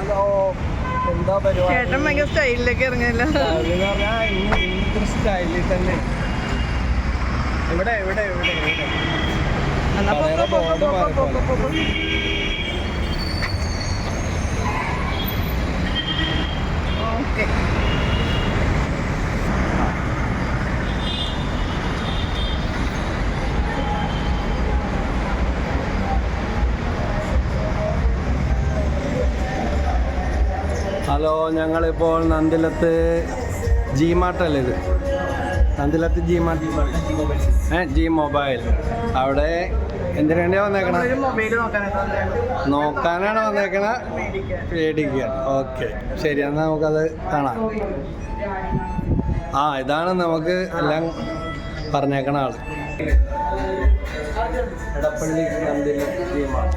Hello എന്താ പരിപാടി? ചേട്ടൻ ഭയങ്കര സ്റ്റൈലിലേക്ക് ഇറങ്ങില്ല ഇന്നത്തെ സ്റ്റൈലിൽ തന്നെ. ഇവിടെ ഇവിടെ ഇവിടെ ബോർഡ് പോ, ഹലോ ഞങ്ങളിപ്പോൾ നന്ദിലത്ത് ജി മാർട്ടല്ലേ ഇത്? നന്ദിലത്ത് ജി മാർട്ട് ഏ ജി മൊബൈൽ അവിടെ എന്തിനു വേണ്ടിയാ വന്നേക്കണ? നോക്കാനാണ് വന്നേക്കണ? പേടിക്കാൻ ഓക്കെ. ശരി എന്നാൽ നമുക്കത് കാണാം. ആ ഇതാണ് നമുക്ക് എല്ലാം പറഞ്ഞേക്കണ ആൾ. എടപ്പള്ളി നന്ദിലത്ത് ജി മാർട്ട്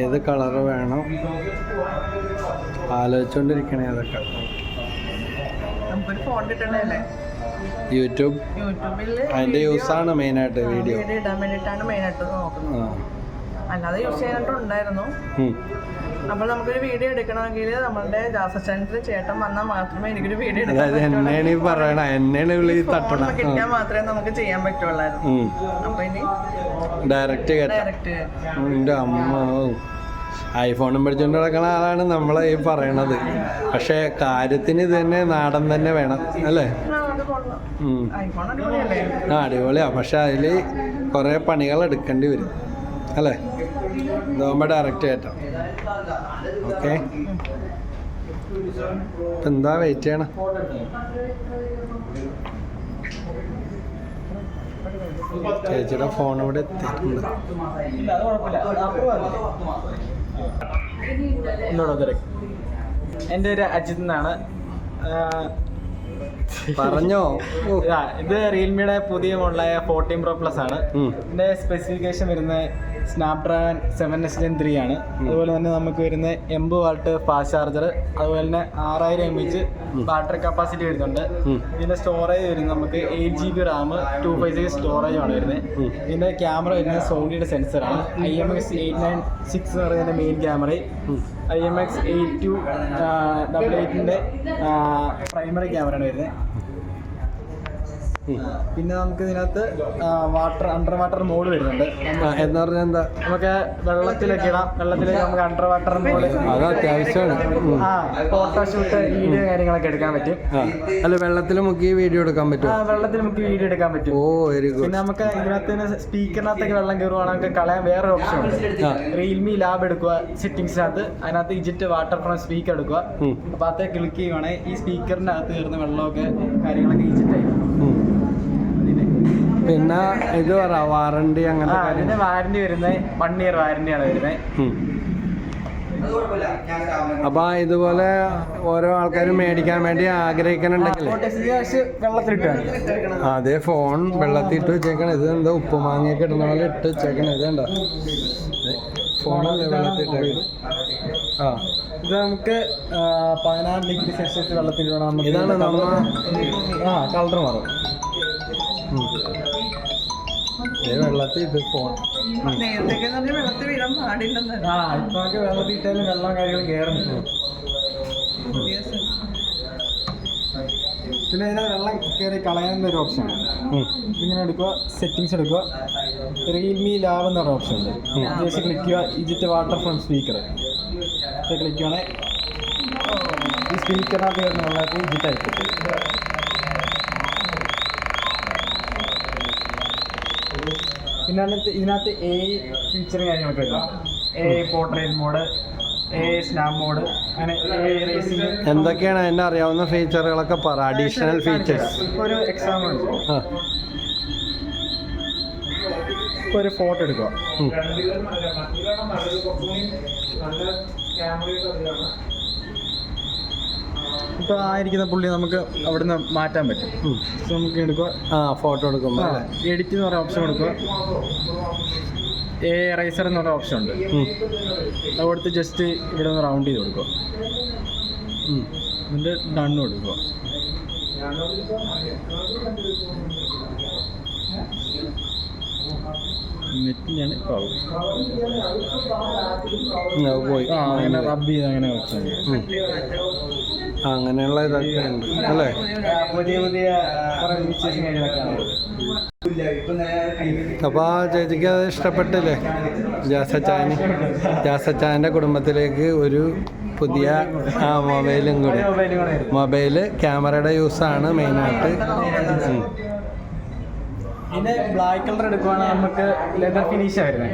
ഏത് കളറ് വേണം? ആലോചിച്ചോണ്ടിരിക്കണേ അതൊക്കെ. യൂട്യൂബ്. യൂട്യൂബിൽ അതിന്റെ യൂസാണ് മെയിനായിട്ട് വീഡിയോ ഇടാൻ വേണ്ടിയിട്ടാണ് മെയിനായിട്ട് നോക്കുന്നത്. അല്ലാതെ യൂസ് ചെയ്തിട്ടുണ്ടായിരുന്നു. അപ്പൊ അപ്പോൾ നമുക്കൊരു വീഡിയോ എടുക്കണമെങ്കിൽ നമ്മളുടെ ജാസച്ചാനിൽ ചേട്ടൻ വന്നാൽ മാത്രമേ എനിക്കൊരു വീഡിയോ എടുക്കാൻ കിട്ടിയാൽ മാത്രമേ നമുക്ക് ചെയ്യാൻ പറ്റുള്ളായിരുന്നു. അപ്പൊ ഇനി ഡയറക്റ്റ് ഐഫോണും പഠിച്ചുകൊണ്ട് നടക്കണ ആളാണ് നമ്മളെ ഈ പറയണത്. പക്ഷേ കാര്യത്തിന് ഇത് തന്നെ നാടൻ തന്നെ വേണം അല്ലേ? ആ അടിപൊളിയാ. പക്ഷെ അതിൽ കുറേ പണികൾ എടുക്കേണ്ടി വരും. അല്ലേ? ഇതാകുമ്പോൾ ഡയറക്റ്റ് കയറ്റാം ഓക്കെ. എന്താ വെയിറ്റ് ചെയ്യണം? ചേച്ചിയുടെ ഫോൺ ഇവിടെ എത്തിയിട്ടുണ്ട്. എന്നോടോ എന്റെ പേര് അജിത് എന്നാണ്. പറഞ്ഞോ. ആ, ഇത് റിയൽമിയുടെ പുതിയ മോഡലായ ഫോർട്ടീൻ പ്രോ പ്ലസ് ആണ് ഉം. ഇതിന്റെ സ്പെസിഫിക്കേഷൻ വരുന്നത് Snapdragon seven S gen three ആണ് അതുപോലെ തന്നെ നമുക്ക് വരുന്ന എൺപത് വാൾട്ട് ഫാസ്റ്റ് ചാർജർ അതുപോലെ തന്നെ ആറായിരം എം എച്ച് ബാറ്ററി കപ്പാസിറ്റി വരുന്നുണ്ട് ഉം. ഇതിന്റെ സ്റ്റോറേജ് വരുന്നത് നമുക്ക് eight G B RAM two five six storage ആണ് വരുന്നത് ഉം. ഇതിന്റെ ക്യാമറ വരുന്നത് സോണിയുടെ സെൻസറാണ് I M X eight nine six എന്ന് പറയുന്ന മെയിൻ ക്യാമറയും. I M X eight two double എയ്റ്റിന്റെ primary ക്യാമറയാണ് വരുന്നത്. പിന്നെ നമുക്ക് ഇതിനകത്ത് വാട്ടർ അണ്ടർ വാട്ടർ മോഡ് വരുന്നുണ്ട്. എന്ന് പറഞ്ഞാൽ എന്താ? നമുക്ക് വെള്ളത്തിലൊക്കെ ഇടാം. വെള്ളത്തിലേക്ക് നമുക്ക് അണ്ടർ വാട്ടർ മോഡ് അത് അത്യാവശ്യമാണ്. ഫോട്ടോഷൂട്ട് വീഡിയോ കാര്യങ്ങളൊക്കെ എടുക്കാൻ പറ്റും. അല്ല വെള്ളത്തിൽ മുക്കി വീഡിയോ എടുക്കാൻ പറ്റും വെള്ളത്തിൽ നമുക്ക് വീഡിയോ എടുക്കാൻ പറ്റും. ഓ വെരി ഗുഡ് പിന്നെ നമുക്ക് ഇതിനകത്ത് സ്പീക്കറിനകത്തേക്ക് വെള്ളം കയറുവാണെങ്കിൽ കളയാൻ വേറെ ഓപ്ഷൻ ഉണ്ട്. ആ. റിയൽമി ലാബ് എടുക്കുക സെറ്റിംഗ്സിനകത്ത് അതിനകത്ത് ഇജിറ്റ് വാട്ടർ ഫ്രം സ്പീക്കർ എടുക്കുക. അപ്പൊ അത് ക്ലിക്ക് ചെയ്യുവാണെങ്കിൽ ഈ സ്പീക്കറിനകത്ത് അകത്ത് കയറുന്ന വെള്ളമൊക്കെ കാര്യങ്ങളൊക്കെ ഇജിറ്റ് ആയി ഉം. പിന്നെ ഇത് പറ വാറണ്ടി അങ്ങനെ വാറണ്ടി അതിന്റെ വരുന്നത് വൺ ഇയർ വാറന്റിയാണ് വരുന്നത് ഉം. അപ്പൊ ഇതുപോലെ ഓരോ ആൾക്കാരും മേടിക്കാൻ വേണ്ടി ആഗ്രഹിക്കണുണ്ടെങ്കിൽ അതെ ഫോൺ വെള്ളത്തിൽ ഇട്ട് വെച്ചേക്കണം. ഇത് എന്താ ഉപ്പ് മാങ്ങയൊക്കെ ഇടുന്ന പോലെ ഇട്ട് വെച്ചേക്കണം. ഇത് കണ്ടോ? ഫോണല്ലേ വെള്ളത്തിൽ ഇട്ടേക്കണം ആ. ഇത് നമുക്ക് പതിനാറ് ഡിഗ്രി സെൽഷ്യസ് വെള്ളത്തിൽ ഇതാണ് നമ്മൾ ആ കളർ മാറും. വെള്ളത്തിൽ ഇത് ഫോൺ നേരത്തെ വെള്ളത്തിൽ വീഴാൻ പാടില്ലെന്നാണ് ആ ഇപ്പൊ നമുക്ക് വെള്ളത്തിൽ ഇട്ടാലും വെള്ളം കാര്യങ്ങൾ കയറും പിന്നെ ഇതിനകത്ത് വെള്ളം കയറി കളയാനുള്ള ഒരു ഓപ്ഷൻ ഉണ്ട് ഇങ്ങനെ എടുക്കുക സെറ്റിങ്സ് എടുക്കുക. റിയൽമി ലാബ് എന്ന് പറഞ്ഞ ഓപ്ഷൻ ഉണ്ട്. ജസ്റ്റ് ക്ലിക്ക് ചെയ്യുക eject water from speaker click ചെയ്യുകയാണെങ്കിൽ ഈ സ്പീക്കറിനകത്ത് വരുന്ന വെള്ളത്തിൽ ഇജിറ്റ് ആയിക്കോട്ടെ. പിന്നെ അതിനകത്ത് ഇതിനകത്ത് എ ഫീച്ചറും കാര്യങ്ങളൊക്കെ വരും എ പോർട്രേറ്റ് മോഡ് എ സ്നാപ്പ് മോഡ് അങ്ങനെ എ റേസിംഗ് എന്തൊക്കെയാണ് എന്നെ അറിയാവുന്ന ഫീച്ചറുകളൊക്കെ പറ അഡീഷണൽ ഫീച്ചേഴ്സ് ഒരു എക്സാമ്പിൾ ഇപ്പോൾ ഒരു ഫോട്ടോ എടുക്കുക. ഇപ്പോൾ ആയിരിക്കുന്ന പുള്ളി നമുക്ക് അവിടുന്ന് മാറ്റാൻ പറ്റും. നമുക്ക് എടുക്കുക ആ ഫോട്ടോ എടുക്കുമ്പോൾ എഡിറ്റ് എന്ന് പറയുന്ന ഓപ്ഷൻ എടുക്കുക എ റൈസർ എന്ന് പറയുന്ന ഓപ്ഷൻ ഉണ്ട്. അത് കൊടുത്ത് ജസ്റ്റ് ഇവിടെ ഒന്ന് റൗണ്ട് ചെയ്ത് കൊടുക്കുക. എന്നിട്ട് ഡണ്ണ് കൊടുക്കുക അത് പോയി. ആ അങ്ങനെ റബ്ബ് ചെയ്ത് അങ്ങനെ വെച്ചാൽ അങ്ങനെയുള്ള ഇതൊക്കെ ഉണ്ട്. അല്ലേ? പുതിയ പുതിയ കാര്യങ്ങളൊക്കെയാണ് അപ്പോൾ ആ ചേച്ചിക്ക് അത് ഇഷ്ടപ്പെട്ടില്ലേ? ജാസച്ചാന് ജാസച്ചാന്റെ കുടുംബത്തിലേക്ക് ഒരു പുതിയ ആ മൊബൈലും കൂടി. മൊബൈൽ ക്യാമറയുടെ യൂസാണ് മെയിനായിട്ട്. പിന്നെ ബ്ലാക്ക് കളർ എടുക്കുവാണെങ്കിൽ നമുക്ക് ലെതർ ഫിനിഷ് വരുന്നത്.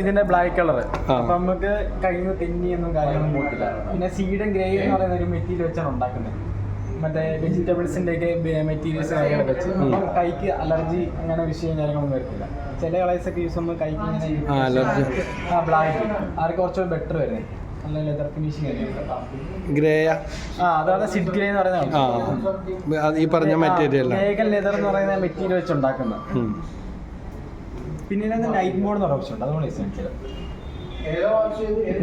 ഇതിന്റെ ബ്ലാക്ക് കളർ. അപ്പൊ നമുക്ക് കയ്യിൽ തെന്നിയൊന്നും കാര്യമൊന്നും പോയിട്ടില്ല. പിന്നെ സീഡൻ ഗ്രേ എന്ന് പറയുന്ന ഒരു മെറ്റീരിയൽ വെച്ചാണ് ഉണ്ടാക്കുന്നത്. മറ്റേ വെജിറ്റബിൾസിന്റെ ഒക്കെ മെറ്റീരിയൽസ് കാര്യങ്ങളൊക്കെ വെച്ച്. അപ്പം കൈക്ക് അലർജി അങ്ങനെ വിഷയം കാര്യങ്ങളൊന്നും വരത്തില്ല. ചില കളേഴ്സ് ഒക്കെ യൂസ് ചെയ്യുമ്പോൾ കൈക്ക് ഇങ്ങനെ ബ്ലാക്ക് അവർക്ക് കുറച്ചുകൂടി ബെറ്റർ വരുന്നത് നല്ല ലെതർ കാര്യങ്ങളൊക്കെ ഗ്രേയ ആ. അതാണ് സിഡ് ഗ്രേ എന്ന് പറയുന്നത് ആ ഈ പറഞ്ഞ മെറ്റീരിയൽ വേഗൻ ലെതർ എന്ന് പറയുന്ന മെറ്റീരിയൽ വെച്ച് ഉണ്ടാക്കുന്നത്. പിന്നെ ഇതിനകത്ത് നൈറ്റ് മോഡ് എന്ന് പറഞ്ഞ ഓപ്ഷൻ ഉണ്ട്. അതുകൊണ്ട് ശ്രമിച്ചത്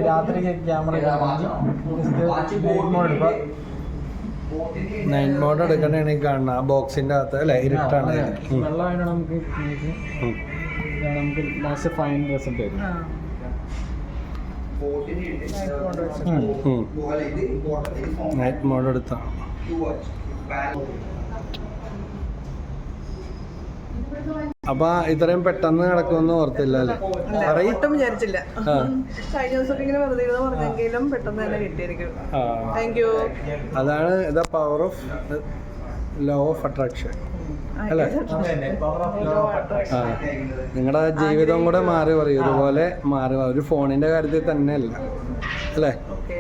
രാത്രി ക്യാമറ നൈറ്റ് മോഡ് എടുക്കുക നൈറ്റ് മോഡ് എടുക്കണമെങ്കിൽ കാണണം ആ ബോക്സിന്റെ അകത്ത് അല്ലേ? ഇരുട്ടാണ്. നമുക്ക് നമുക്ക് ഇതാണ് നമുക്ക് ലാസ്റ്റ് ഫൈൻ റിസൾട്ട് വരും. നൈറ്റ് മോഡ് എടുത്താ? അപ്പൊ ഇത്രയും പെട്ടെന്ന് നടക്കുമെന്ന് ഓർത്തില്ല അല്ലേ. ഒട്ടും വിചാരിച്ചില്ല. കഴിഞ്ഞ ദിവസമൊക്കെ ഇങ്ങനെ വെറുതെ പറഞ്ഞെങ്കിലും പെട്ടെന്ന് തന്നെ കിട്ടിയിരിക്കും. ആ. താങ്ക് യു അതാണ് the power of law of attraction അല്ലേ? നിങ്ങളുടെ ജീവിതം കൂടെ മാറി പറയും. ഇതുപോലെ മാറി ഒരു ഫോണിന്റെ കാര്യത്തിൽ തന്നെ അല്ല? അല്ലേ ഓക്കെ